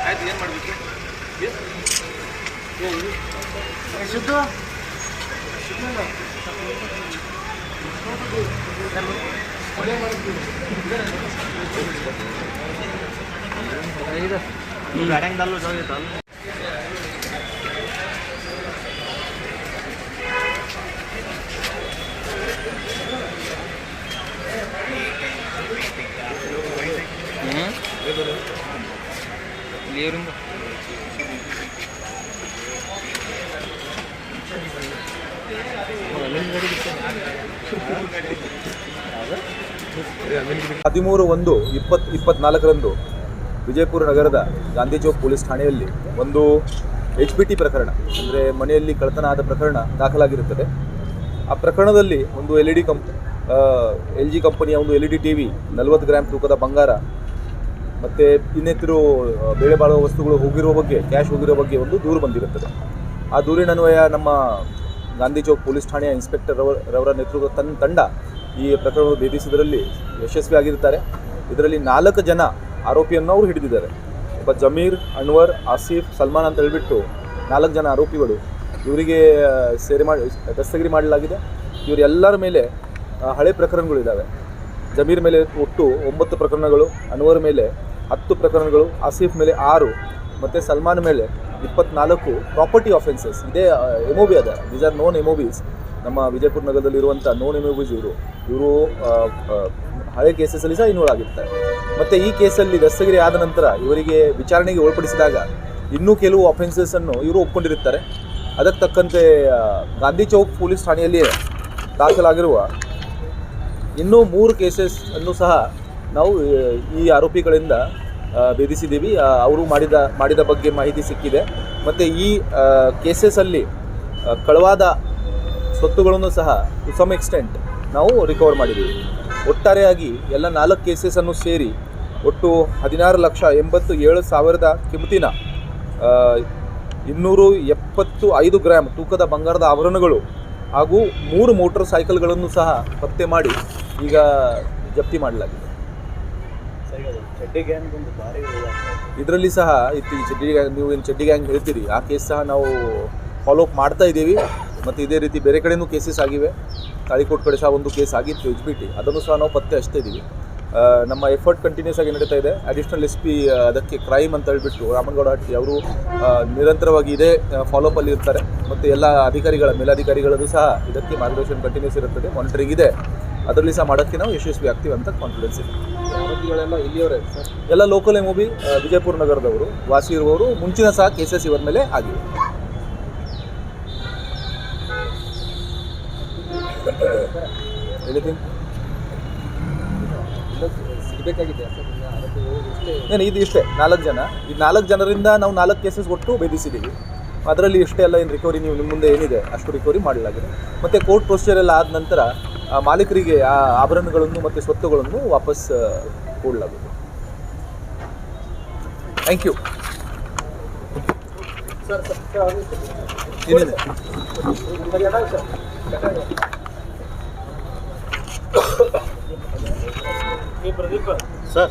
ಆಯ್ತು ಏನು ಮಾಡಬೇಕು ಸಿದ್ದು ಈಗ ಅಡಂಗದಲ್ಲೂ ಹೋಗಿತ್ತಲ್ಲ ಲೇರಿಂದ ಹದಿಮೂರು ಒಂದು ಇಪ್ಪತ್ ಇಪ್ಪತ್ನಾಲ್ಕರಂದು ವಿಜಯಪುರ ನಗರದ ಗಾಂಧಿ ಚೌಕ್ ಪೊಲೀಸ್ ಠಾಣೆಯಲ್ಲಿ ಒಂದು ಎಚ್ ಪಿ ಟಿ ಪ್ರಕರಣ, ಅಂದರೆ ಮನೆಯಲ್ಲಿ ಕಳ್ಳತನ ಆದ ಪ್ರಕರಣ ದಾಖಲಾಗಿರುತ್ತದೆ. ಆ ಪ್ರಕರಣದಲ್ಲಿ ಒಂದು ಎಲ್ ಇ ಡಿ ಕಂಪ್ ಎಲ್ ಜಿ ಕಂಪನಿಯ ಒಂದು L E D T V ನಲವತ್ತು ಗ್ರಾಮ್ ತೂಕದ ಬಂಗಾರ ಮತ್ತು ಇನ್ನಿತರು ಬೇಳೆ ಬಾಳುವ ವಸ್ತುಗಳು ಹೋಗಿರುವ ಬಗ್ಗೆ ಕ್ಯಾಶ್ ಹೋಗಿರೋ ಬಗ್ಗೆ ಒಂದು ದೂರು ಬಂದಿರುತ್ತದೆ. ಆ ದೂರಿನನ್ವಯ ನಮ್ಮ ಗಾಂಧಿ ಚೌಕ್ ಪೊಲೀಸ್ ಠಾಣೆಯ ಇನ್ಸ್ಪೆಕ್ಟರ್ ರವರ ನೇತೃತ್ವ ತನ್ನ ತಂಡ ಈ ಪ್ರಕರಣವನ್ನು ಯಶಸ್ವಿ ಆಗಿರುತ್ತಾರೆ. ಇದರಲ್ಲಿ ನಾಲ್ಕು ಜನ ಆರೋಪಿಯನ್ನು ಅವರು ಹಿಡಿದಿದ್ದಾರೆ. ಒಬ್ಬ ಜಮೀರ್, ಅನ್ವರ್, ಆಸೀಫ್, ಸಲ್ಮಾನ್ ಅಂತ ಹೇಳಿಬಿಟ್ಟು ನಾಲ್ಕು ಜನ ಆರೋಪಿಗಳು ಇವರಿಗೆ ಸೇರಿ ಮಾಡಿ, ದಸ್ತಗಿರಿ ಮಾಡಲಾಗಿದೆ. ಇವರೆಲ್ಲರ ಮೇಲೆ ಹಳೆ ಪ್ರಕರಣಗಳಿದ್ದಾವೆ ಜಮೀರ್ ಮೇಲೆ ಒಟ್ಟು ಒಂಬತ್ತು ಪ್ರಕರಣಗಳು, ಅನ್ವರ್ ಮೇಲೆ ಹತ್ತು ಪ್ರಕರಣಗಳು, ಆಸಿಫ್ ಮೇಲೆ ಆರು, ಮತ್ತು ಸಲ್ಮಾನ್ ಮೇಲೆ ಇಪ್ಪತ್ನಾಲ್ಕು ಪ್ರಾಪರ್ಟಿ ಆಫೆನ್ಸಸ್ ಇದೇ ಎಮೋಬಿ ಅದ. ದೀಸ್ ಆರ್ ನೋನ್ ಎಮೋಬೀಸ್ ನಮ್ಮ ವಿಜಯಪುರ ನಗರದಲ್ಲಿರುವಂಥ ನೋನ್ ಎಮೋಬೀಸ್ ಇವರು. ಇವರು ಹಳೆ ಕೇಸಸ್ಸಲ್ಲಿ ಸಹ ಇನ್ವಾಲ್ವ್ ಆಗಿರ್ತಾರೆ. ಮತ್ತು ಈ ಕೇಸಲ್ಲಿ ದಸ್ತಗಿರಿ ಆದ ನಂತರ ಇವರಿಗೆ ವಿಚಾರಣೆಗೆ ಒಳಪಡಿಸಿದಾಗ ಇನ್ನೂ ಕೆಲವು ಅಫೆನ್ಸಸ್ಸನ್ನು ಇವರು ಒಪ್ಕೊಂಡಿರುತ್ತಾರೆ ಅದಕ್ಕೆ ತಕ್ಕಂತೆ ಗಾಂಧಿ ಚೌಕ್ ಪೊಲೀಸ್ ಠಾಣೆಯಲ್ಲಿ ದಾಖಲಾಗಿರುವ ಇನ್ನೂ ಮೂರು ಕೇಸಸ್ ಅನ್ನು ಸಹ ನಾವು ಈ ಆರೋಪಿಗಳಿಂದ ಭೇದಿಸಿದ್ದೀವಿ. ಅವರು ಮಾಡಿದ ಮಾಡಿದ ಬಗ್ಗೆ ಮಾಹಿತಿ ಸಿಕ್ಕಿದೆ. ಮತ್ತು ಈ ಕೇಸಸಲ್ಲಿ ಕಳವಾದ ಸ್ವತ್ತುಗಳನ್ನು ಸಹ ಟು ಸಮ್ ಎಕ್ಸ್ಟೆಂಟ್ ನಾವು ರಿಕವರ್ ಮಾಡಿದ್ದೀವಿ. ಒಟ್ಟಾರೆಯಾಗಿ ಎಲ್ಲ ನಾಲ್ಕು ಕೇಸಸನ್ನು ಸೇರಿ ಒಟ್ಟು ಹದಿನಾರು ಲಕ್ಷ ಎಂಬತ್ತು ಏಳು ಸಾವಿರದ ಕಿಮತಿನ ಇನ್ನೂರು ಎಪ್ಪತ್ತು ಐದು ಗ್ರಾಮ್ ತೂಕದ ಬಂಗಾರದ ಆಭರಣಗಳು ಹಾಗೂ ಮೂರು ಮೋಟಾರ್ ಸೈಕಲ್ಗಳನ್ನು ಸಹ ಪತ್ತೆ ಮಾಡಿ ಈಗ ಜಪ್ತಿ ಮಾಡಲಾಗಿದೆ. ಚಡ್ಡಿ ಗ್ಯಾಂಗ್ ಭಾರಿ ಇದರಲ್ಲಿ ಸಹ ಈ ಚಡ್ಡಿ ಗ್ಯಾಂಗ್ ನೀವು ಏನು ಚಡ್ಡಿ ಗ್ಯಾಂಗ್ ಹೇಳ್ತೀರಿ, ಆ ಕೇಸ್ ಸಹ ನಾವು ಫಾಲೋ ಅಪ್ ಮಾಡ್ತಾ ಇದ್ದೀವಿ. ಮತ್ತು ಇದೇ ರೀತಿ ಬೇರೆ ಕಡೆನೂ ಕೇಸಸ್ ಆಗಿವೆ. ತಾಳಿಕೋಟ್ ಕಡೆ ಸಹ ಒಂದು ಕೇಸ್ ಆಗಿತ್ತು ಎಚ್ ಬಿ ಟಿ ಅದನ್ನು ಸಹ ನಾವು ಪತ್ತೆ ಹಚ್ತಾ ಇದ್ದೀವಿ. ನಮ್ಮ ಎಫರ್ಟ್ ಕಂಟಿನ್ಯೂಸ್ ಆಗಿ ನಡೀತಾ ಇದೆ. ಅಡಿಷನಲ್ ಎಸ್ ಪಿ ಅದಕ್ಕೆ ಕ್ರೈಮ್ ಅಂತ ಹೇಳ್ಬಿಟ್ಟು ರಾಮನಗೌಡ ಹಟ್ಟಿ ಅವರು ನಿರಂತರವಾಗಿ ಇದೇ ಫಾಲೋಅಪಲ್ಲಿ ಇರ್ತಾರೆ. ಮತ್ತು ಎಲ್ಲ ಅಧಿಕಾರಿಗಳ, ಮೇಲಾಧಿಕಾರಿಗಳದ್ದು ಸಹ ಇದಕ್ಕೆ ಮಾರ್ಗದರ್ಶನ ಕಂಟಿನ್ಯೂಸ್ ಇರುತ್ತದೆ. ಮಾನಿಟರಿಂಗ್ ಇದೆ. ಅದರಲ್ಲಿ ಸಹ ಮಾಡೋಕ್ಕೆ ನಾವು ಯಶಸ್ವಿ ಆಗ್ತೀವಿ ಅಂತ ಕಾನ್ಫಿಡೆನ್ಸ್ ಇದೆ. ಆರೋಪಿಗಳೆಲ್ಲ ಇಲ್ಲಿಯವರೇ. ಎಲ್ಲ ಲೋಕಲ್ ಎ ಮೂವಿ ವಿಜಯಪುರ ನಗರದವರು ವಾಸಿ ಇರುವವರು ಮುಂಚಿನ ಸಹ ಕೇಸಸ್ ಇವರ ಮೇಲೆ ಆರೋಪಿಗಳು ಏನು ಇದು ಇಷ್ಟೇ ನಾಲ್ಕು ಜನ. ಈ ನಾಲ್ಕು ಜನರಿಂದ ನಾವು ನಾಲ್ಕು ಕೇಸಸ್ ಒಟ್ಟು ಭೇದಿಸಿದ್ದೀವಿ. ಅದರಲ್ಲಿ ಇಷ್ಟೇ ಎಲ್ಲ ಏನು ರಿಕವರಿ ನೀವು ನಿಮ್ಮ ಮುಂದೆ ಏನಿದೆ ಅಷ್ಟು ರಿಕವರಿ ಮಾಡಲಾಗಿದೆ. ಮತ್ತು ಕೋರ್ಟ್ ಪ್ರೊಸೀಜರ್ ಎಲ್ಲ ಆದ ನಂತರ ಆ ಮಾಲೀಕರಿಗೆ ಆ ಆಭರಣಗಳನ್ನು ಮತ್ತು ಸ್ವತ್ತುಗಳನ್ನು ವಾಪಸ್ ಕೊಡಲಾಗುತ್ತೆ ಥ್ಯಾಂಕ್ ಯು ಸರ್